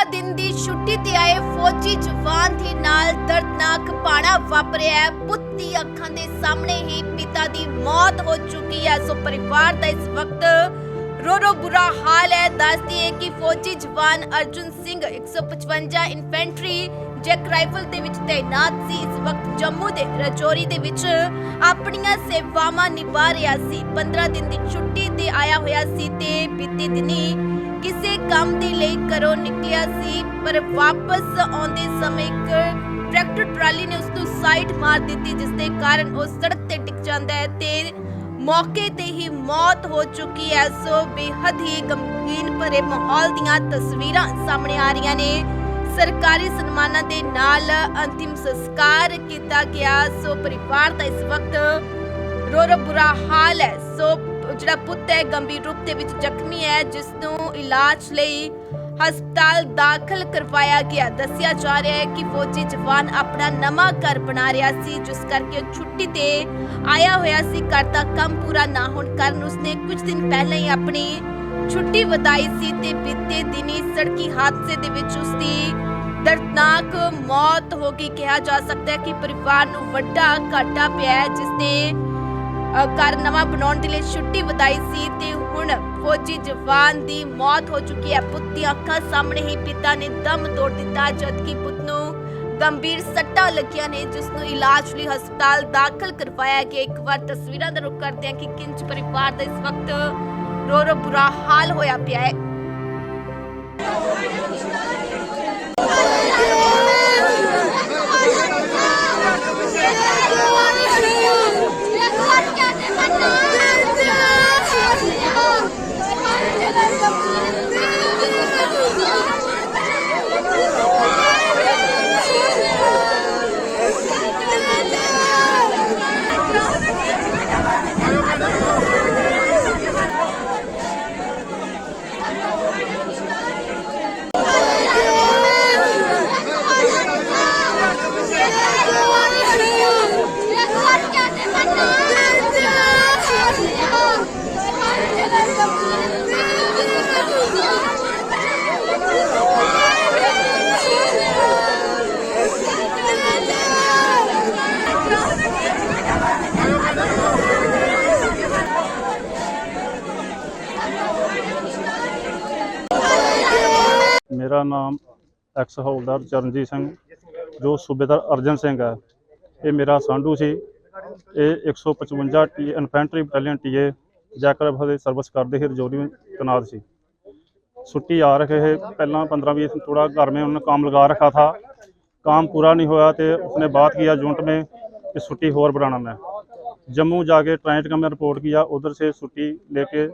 15 ਦਿਨ ਦੀ ਛੁੱਟੀ ਤੇ ਆਏ ਫੌਜੀ ਜਵਾਨ ਦੇ ਨਾਲ ਦਰਦਨਾਕ ਪਾਣਾ ਵਾਪਰਿਆ ਪੁੱਤ ਦੀ ਅੱਖਾਂ ਦੇ ਸਾਹਮਣੇ ਹੀ ਪਿਤਾ ਦੀ ਮੌਤ ਹੋ ਚੁੱਕੀ ਹੈ। ਸੋ ਪਰਿਵਾਰ ਦਾ ਇਸ ਵਕਤ ਰੋ ਰੋ ਬੁਰਾ ਹਾਲ ਹੈ। ਦੱਸਦੀ ਹੈ ਕਿ ਫੌਜੀ ਜਵਾਨ Arjun Singh 155 infantry JAK rifle ਦੇ ਵਿੱਚ ਤੈਨਾਤ ਸੀ। ਇਸ ਵਕਤ ਜੰਮੂ ਦੇ ਰਜੌਰੀ ਦੇ ਵਿੱਚ ਆਪਣੀਆਂ ਸੇਵਾਵਾਂ ਨਿਭਾ ਰਿਹਾ ਸੀ। 15 ਦਿਨ ਦੀ ਛੁੱਟੀ ਤੇ ਆਇਆ ਹੋਇਆ ਸੀ ਤੇ ਬੀਤੇ ਦਿਨੀ ਕਿਸੇ ਕੰਮ ਦੇ ਲਈ ਘਰੋਂ ਨਿਕਲਿਆ ਸੀ, ਪਰ ਵਾਪਸ ਆਉਂਦੇ ਸਮੇਂ ਇੱਕ ਟਰੈਕਟਰ ਟਰਾਲੀ ਨੇ ਉਸ ਨੂੰ ਸਾਈਡ ਮਾਰ ਦਿੱਤੀ ਜਿਸ ਦੇ ਕਾਰਨ ਉਹ ਸੜਕ ਤੇ ਡਿੱਗ ਜਾਂਦਾ ਹੈ ਤੇ ਮੌਕੇ ਤੇ ਹੀ ਮੌਤ ਹੋ ਚੁੱਕੀ ਹੈ। ਸੋ ਬੇਹੱਦ ਹੀ ਗਮਗੀਨ ਭਰੇ ਮਾਹੌਲ ਦੀਆਂ ਤਸਵੀਰਾਂ ਸਾਹਮਣੇ ਆ ਰਹੀਆਂ ਨੇ। ਸਰਕਾਰੀ ਸਨਮਾਨਾਂ ਦੇ ਨਾਲ ਅੰਤਿਮ ਸੰਸਕਾਰ ਕੀਤਾ ਗਿਆ। ਸੋ ਪਰਿਵਾਰ ਦਾ ਇਸ ਵਕਤ ਰੋ ਰੋ ਬੁਰਾ ਹਾਲ ਹੈ। ਸੋ ਜਿਹੜਾ ਪੁੱਤ ਹੈ, ਗੰਭੀਰ ਰੂਪ ਦੇ ਵਿੱਚ ਜ਼ਖਮੀ ਹੈ ਜਿਸ ਨੂੰ ਇਲਾਜ ਲਈ ਹਸਪਤਾਲ ਦਾਖਲ ਕਰਵਾਇਆ ਗਿਆ। ਦੱਸਿਆ ਜਾ ਰਿਹਾ ਹੈ ਕਿ ਫੌਜੀ ਜਵਾਨ ਆਪਣਾ ਨਵਾਂ ਘਰ ਬਣਾ ਰਿਹਾ ਸੀ, ਜਿਸ ਕਰਕੇ ਛੁੱਟੀ ਤੇ ਆਇਆ ਹੋਇਆ ਸੀ। ਘਰ ਦਾ ਕੰਮ ਪੂਰਾ ਨਾ ਹੋਣ ਕਾਰਨ ਉਸਨੇ ਕੁਝ ਦਿਨ ਪਹਿਲਾਂ ਹੀ ਆਪਣੀ ਛੁੱਟੀ ਵਧਾਈ ਸੀ ਤੇ ਬੀਤੇ ਦਿਨੀ ਸੜਕੀ ਹਾਦਸੇ ਦੇ ਵਿੱਚ ਉਸਦੀ ਦਰਦਨਾਕ ਮੌਤ ਹੋ ਗਈ। ਕਿਹਾ ਜਾ ਸਕਦਾ ਹੈ ਕਿ ਪਰਿਵਾਰ ਨੂੰ ਵੱਡਾ ਘਾਟਾ ਪਿਆ ਹੈ ਜਿਸ ਨੇ ਘਰ ਨਵਾਂ ਬਣਾਉਣ ਦੇ ਲਈ ਛੁੱਟੀ ਵਧਾਈ ਸੀ ਤੇ ਹੁਣ ਫੌਜੀ ਜਵਾਨ ਦੀ ਮੌਤ ਹੋ ਚੁੱਕੀ ਹੈ। ਪੁੱਤ ਦੀਆਂ ਅੱਖਾਂ ਸਾਹਮਣੇ ਹੀ ਪਿਤਾ ਨੇ ਦਮ ਤੋੜ ਦਿੱਤਾ, ਜਦਕਿ ਪੁੱਤ ਨੂੰ ਗੰਭੀਰ ਸੱਟਾਂ ਲੱਗੀਆਂ ਨੇ, ਜਿਸ ਨੂੰ ਇਲਾਜ ਲਈ ਹਸਪਤਾਲ ਦਾਖਲ ਕਰਵਾਇਆ ਗਿਆ। ਇੱਕ ਵਾਰ ਤਸਵੀਰਾਂ ਦਾ ਰੁਖ ਕਰਦੇ ਹਾਂ ਕਿ ਕਿੰਜ ਪਰਿਵਾਰ ਦਾ ਇਸ ਵਕਤ ਰੋ ਰੋ ਬੁਰਾ ਹਾਲ ਹੋਇਆ ਪਿਆ ਹੈ। ਮੇਰਾ ਨਾਮ ਐਕਸ ਹੌਲਦਾਰ ਚਰਨਜੀਤ ਸਿੰਘ ਜੋ ਸੂਬੇਦਾਰ ਅਰਜਨ ਸਿੰਘ ਹੈ ਇਹ ਮੇਰਾ ਸਾਂਢੂ ਸੀ ਇਹ 155 ਟੀ ਇਨਫੈਂਟਰੀ ਬਟਾਲੀਅਨ ਟੀਏ ਜੈਕਰ ਦੇ ਸਰਵਿਸ ਕਰਦੇ ਸੀ ਰਜੌਰੀ में तैनात ਸੀ छुट्टी आ रखे है पहला पंद्रह बीस थोड़ा घर में उन्होंने काम लगा रखा था काम पूरा नहीं होया तो उसने बात किया यूनिट में कि छुट्टी और बढ़ाना मैं जम्मू जाके ट्रांजिट का मैं रिपोर्ट किया उधर से छुट्टी लेके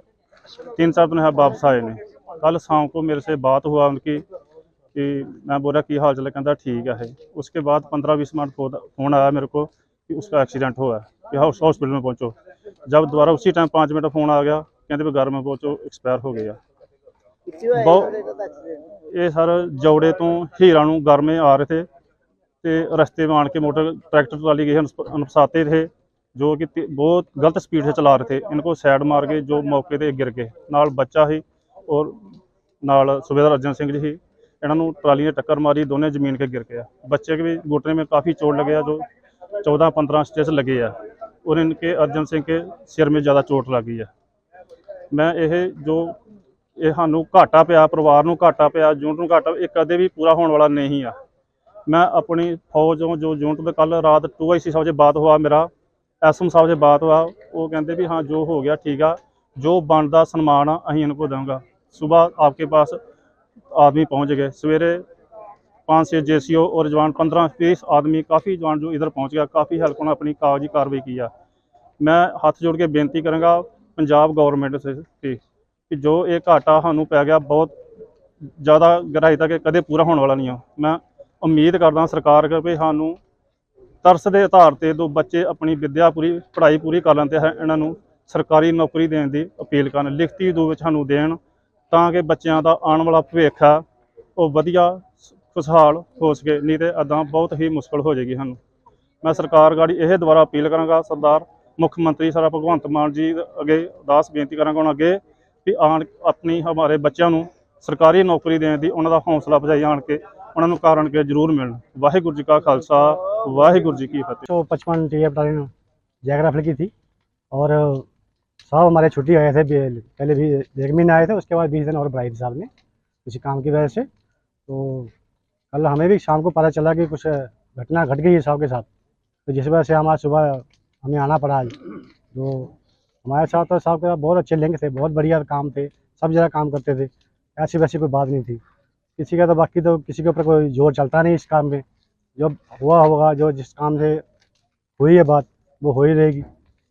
तीन चार दिन है वापस आए ने कल शाम को मेरे से बात हुआ उनकी कि मैं बोला की हाल चल कहता ठीक है उसके बाद पंद्रह बीस मिनट फोन फोन आया मेरे को कि उसका एक्सीडेंट हुआ है कि हाउस हॉस्पिटल में पहुंचो जब दोबारा उसी टाइम पाँच मिनट फोन आ गया कहते भी घर में पहुंचो एक्सपायर हो गया ਬਹੁਤ ਇਹ ਸਰ ਜੌੜੇ ਤੋਂ ਹੀਰਾ ਨੂੰ ਗਰਮੇ ਆ ਰਹੇ ਥੇ ਤੇ ਰਸਤੇ में आन के मोटर ट्रैक्टर ट्राली गए अनपसाते थे जो कि ते- बहुत गलत स्पीड से चला रहे थे इनको साइड मार के जो मौके ਤੇ ਗਿਰ ਗਏ ਨਾਲ ਬੱਚਾ ਸੀ ਔਰ ਨਾਲ ਸੁਬੇਦਾਰ ਅਰਜਨ ਸਿੰਘ ਜੀ ਸੀ, ਇਹਨਾਂ ਨੂੰ ਟਰਾਲੀ ਨੇ ਟੱਕਰ ਮਾਰੀ, ਦੋਨੇ ਜ਼ਮੀਨ ਕੇ ਗਿਰ ਗਿਆ ਬੱਚੇ ਕੇ ਵੀ ਘੁਟਨੇ में काफ़ी चोट लगे जो चौदह पंद्रह स्टेच ਲੱਗੇ ਆ। ਔਰ इनके अर्जन सिंह के सिर में ज़्यादा ਚੋਟ लग गई है मैं ਇਹ ਜੋ ਇਹ ਸਾਨੂੰ ਘਾਟਾ ਪਿਆ, ਪਰਿਵਾਰ ਨੂੰ ਘਾਟਾ ਪਿਆ ਜੂਨਟ ਨੂੰ ਘਾਟਾ, ਇਹ ਕਦੇ ਵੀ ਪੂਰਾ ਹੋਣ ਵਾਲਾ ਨਹੀਂ ਆ। ਮੈਂ ਆਪਣੀ ਫੌਜੋਂ ਜੋ ਜੂਨਟ ਦੇ ਕੱਲ ਰਾਤ 2IC ਸਾਹਿਬ ਦੇ ਬਾਤ ਹੋਇਆ, ਮੇਰਾ ਐਸਐਮ ਸਾਹਿਬ ਦੇ ਬਾਤ ਹੋਇਆ, ਉਹ ਕਹਿੰਦੇ ਵੀ ਹਾਂ ਜੋ ਹੋ ਗਿਆ ਠੀਕ ਆ, ਜੋ ਬਣਦਾ ਸਨਮਾਨ ਆ, ਅਸੀਂ ਇਹਨੂੰ ਕੋ ਦਵਾਂਗਾ ਸਵੇਰ ਆਪਕੇ ਪਾਸ आदमी पहुंच गए सवेरे पाँच से जेसीओ और जवान पंद्रह बीस आदमी काफ़ी जवान जो इधर पहुंच गया काफ़ी हेल्प उन्होंने अपनी कागजी कार्रवाई किया मैं ਹੱਥ ਜੋੜ ਕੇ ਬੇਨਤੀ ਕਰਾਂਗਾ ਪੰਜਾਬ ਗਵਰਨਮੈਂਟ ਸੇ ਕਿ ਕਿ ਜੋ ਇਹ ਘਾਟਾ ਸਾਨੂੰ ਪੈ ਗਿਆ ਬਹੁਤ ਜ਼ਿਆਦਾ ਗਹਿਰਾਈ ਤੱਕ ਇਹ ਕਦੇ ਪੂਰਾ ਹੋਣ ਵਾਲਾ ਨਹੀਂ ਆ ਮੈਂ ਉਮੀਦ ਕਰਦਾ ਸਰਕਾਰ ਕਿ ਵੀ ਸਾਨੂੰ ਤਰਸ ਦੇ ਆਧਾਰ ਤੇ ਦੋ ਬੱਚੇ ਆਪਣੀ ਵਿੱਦਿਆ ਪੂਰੀ ਪੜ੍ਹਾਈ ਪੂਰੀ ਕਰ ਲੈਣ ਤੇ ਹੈ ਇਹਨਾਂ ਨੂੰ ਸਰਕਾਰੀ ਨੌਕਰੀ ਦੇਣ ਦੀ ਅਪੀਲ ਕਰਨ ਲਿਖਤੀ ਰੂਪ ਵਿੱਚ ਸਾਨੂੰ ਦੇਣ ਤਾਂ ਕਿ ਬੱਚਿਆਂ ਦਾ ਆਉਣ ਵਾਲਾ ਭਵਿੱਖ ਆ ਉਹ ਵਧੀਆ ਖੁਸ਼ਹਾਲ ਹੋ ਸਕੇ ਨਹੀਂ ਤੇ ਅਦਾਂ ਬਹੁਤ ਹੀ ਮੁਸ਼ਕਲ ਹੋ ਜਾਏਗੀ ਸਾਨੂੰ ਮੈਂ ਸਰਕਾਰ ਗਾੜੀ ਇਹ ਦੁਬਾਰਾ ਅਪੀਲ ਕਰਾਂਗਾ ਸਰਦਾਰ ਮੁੱਖ ਮੰਤਰੀ ਸਾਰਾ ਭਗਵੰਤ ਮਾਨ ਜੀ ਦੇ ਅੱਗੇ ਅਰਦਾਸ ਬੇਨਤੀ ਕਰਾਂਗਾ ਉਹਨਾਂ ਅੱਗੇ ਵੀ ਆਣ ਆਪਣੀ ਹਮਾਰੇ ਬੱਚਿਆਂ ਨੂੰ ਸਰਕਾਰੀ ਨੌਕਰੀ ਦੇਣ ਦੀ ਉਹਨਾਂ ਦਾ ਹੌਸਲਾ ਅਫਜ਼ਾਈ ਆਣ ਕੇ ਉਹਨਾਂ ਨੂੰ ਕਾਰਨ ਕੇ ਜ਼ਰੂਰ ਮਿਲਣ ਵਾਹਿਗੁਰੂ ਜੀ ਕਾ ਖਾਲਸਾ ਵਾਹਿਗੁਰੂ जी की फतेह तो पचपन T F battalion JAK rifle की थी और साहब हमारे छुट्टी आए थे पहले भी एक महीने आए थे, उसके बाद बीस दिन और बढ़ाई थी साहब ने किसी काम की वजह से। तो कल हमें भी शाम को पता चला कि कुछ घटना घट गई है साहब के साथ। तो जिस वजह से हमारा सुबह हमें आना पड़ा आज। तो हमारे साथ तो साहब के साथ बहुत अच्छे लिंक थे, बहुत बढ़िया काम थे, सब जगह काम करते थे, ऐसी वैसी कोई बात नहीं थी। किसी का तो बाकी तो किसी के ऊपर कोई ज़ोर चलता नहीं इस काम में। जो हुआ होगा, जो जिस काम से हुई है बात, वो हो ही रहेगी।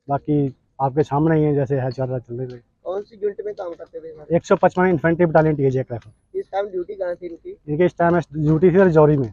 बाकी आपके सामने ही है जैसे है चल रहा चल रही कौन सी यूनिट में काम करते थे सर एक सौ पचपन infantry battalion T JAK rifle इस टाइम ड्यूटी कहाँ थी इनकी इनके इस टाइम ड्यूटी थी रजौरी में